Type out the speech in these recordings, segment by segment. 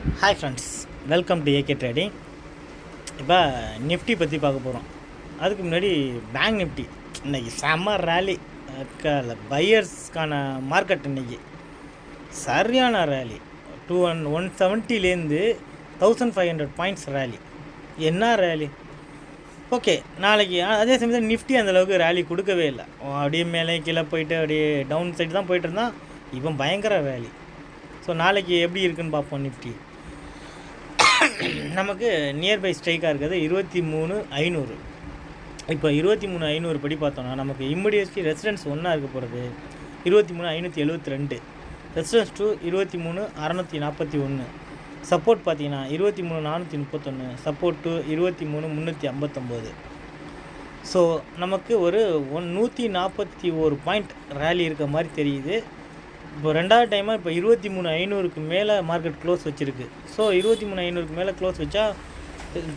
Hi friends welcome to AK trading இப்போ Nifty பற்றி பார்க்க போகிறோம் அதுக்கு முன்னாடி பேங்க் நிஃப்டி இன்னைக்கு செம்ம ரேலி பையர்ஸ்க்கான மார்க்கெட் இன்னைக்கு சரியான rally two one one செவன்ட்டிலேருந்து thousand five hundred points rally என்ன ரேலி ஓகே நாளைக்கு அதே சமயத்தில் நிஃப்டி அந்தளவுக்கு ரேலி கொடுக்கவே இல்லை. அப்படியே மேலே கீழே போயிட்டு அப்படியே டவுன் சைடு தான் போயிட்டு இருந்தான். இவன் பயங்கர ரேலி ஸோ நாளைக்கு எப்படி இருக்குன்னு பார்ப்போம் நிஃப்டி நமக்கு நியர்பை ஸ்ட்ரைக்காக இருக்கிறது இருபத்தி மூணு ஐநூறு. இப்போ இருபத்தி மூணு ஐநூறு படி பார்த்தோம்னா நமக்கு இம்மிடியட்லி ரெசிடென்ஸ் ஒன்றா இருக்க போகிறது இருபத்தி மூணு ஐநூற்றி எழுபத்தி ரெண்டு ரெசிடென்ஸ் டூ இருபத்தி மூணு அறநூற்றி நாற்பத்தி ஒன்று சப்போர்ட் பார்த்தீங்கன்னா இருபத்தி மூணு நானூற்றி முப்பத்தொன்று சப்போர்ட் டூ இருபத்தி மூணு முந்நூற்றி ஐம்பத்தொம்போது. ஸோ நமக்கு ஒரு ஒன் நூற்றி நாற்பத்தி ஒரு பாயிண்ட் ரேலி இருக்க மாதிரி தெரியுது. இப்போ ரெண்டாவது டைமாக இப்போ இருபத்தி மூணு ஐநூறுக்கு மேலே மார்க்கெட் க்ளோஸ் வச்சுருக்கு. ஸோ இருபத்தி மூணு ஐநூறுக்கு மேலே க்ளோஸ் வச்சா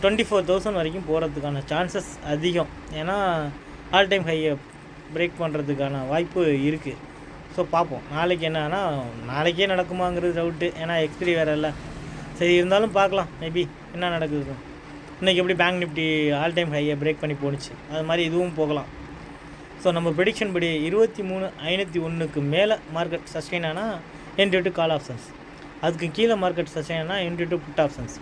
டுவெண்ட்டி ஃபோர் தௌசண்ட் வரைக்கும் போகிறதுக்கான சான்சஸ் அதிகம். ஏன்னா ஆல் டைம் ஹையை பிரேக் பண்ணுறதுக்கான வாய்ப்பு இருக்குது ஸோ பார்ப்போம். நாளைக்கு என்னன்னா நாளைக்கே நடக்குமாங்கிறது டவுட்டு ஏன்னா எக்ஸ்பிரி வேறு இல்லை. சரி இருந்தாலும் பார்க்கலாம். மேபி என்ன நடக்குது இன்றைக்கி எப்படி பேங்க் நிஃப்டி ஆல் டைம் ஹையை பிரேக் பண்ணி போணுச்சு? அது மாதிரி இதுவும் போகலாம். ஸோ நம்ம ப்ரெடிக்ஷன் படி இருபத்தி மூணு ஐநூற்றி ஒன்றுக்கு மேலே மார்க்கெட் சஸ்டெயின் ஆனால் என்ட்ரி டு கால் ஆப்ஷன்ஸ் அதுக்கு கீழே மார்க்கெட் சஸ்டெயின் ஆனால் என்ட்ரி டு புட் ஆப்ஷன்ஸ்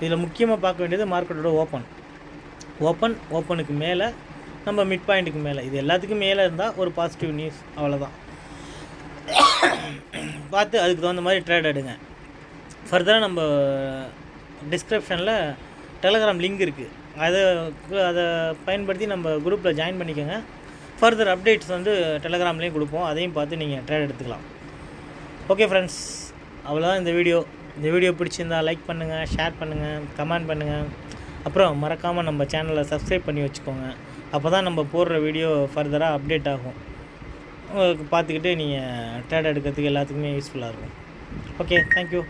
இதில் முக்கியமாக பார்க்க வேண்டியது மார்க்கெட்டோட ஓப்பன் ஓப்பன் ஓப்பனுக்கு மேலே நம்ம மிட் பாயிண்ட்டுக்கு மேலே. இது எல்லாத்துக்கும் மேலே இருந்தால் ஒரு பாசிட்டிவ் நியூஸ் அவ்வளோதான் பார்த்து அதுக்கு தகுந்த மாதிரி ட்ரேட் எடுங்க. ஃபர்தராக நம்ம டிஸ்கிரிப்ஷனில் டெலகிராம் லிங்க் இருக்குது அதை அதை பயன்படுத்தி நம்ம குரூப்பில் ஜாயின் பண்ணிக்கோங்க. ஃபர்தர் அப்டேட்ஸ் வந்து டெலகிராம்லேயும் கொடுப்போம். அதையும் பார்த்து நீங்கள் ட்ரேட் எடுத்துக்கலாம். ஓகே ஃப்ரெண்ட்ஸ் அவ்வளோதான் இந்த வீடியோ இந்த வீடியோ பிடிச்சிருந்தா லைக் பண்ணுங்கள் ஷேர் பண்ணுங்கள் கமெண்ட் பண்ணுங்கள் அப்புறம் மறக்காமல் நம்ம சேனலை சப்ஸ்கிரைப் பண்ணி வச்சுக்கோங்க. அப்போ தான் நம்ம போடுற வீடியோ ஃபர்தராக அப்டேட் ஆகும். உங்களுக்கு பார்த்துக்கிட்டு நீங்கள் ட்ரேட் எடுக்கிறதுக்கு எல்லாத்துக்குமே யூஸ்ஃபுல்லாக இருக்கும். Okay thank you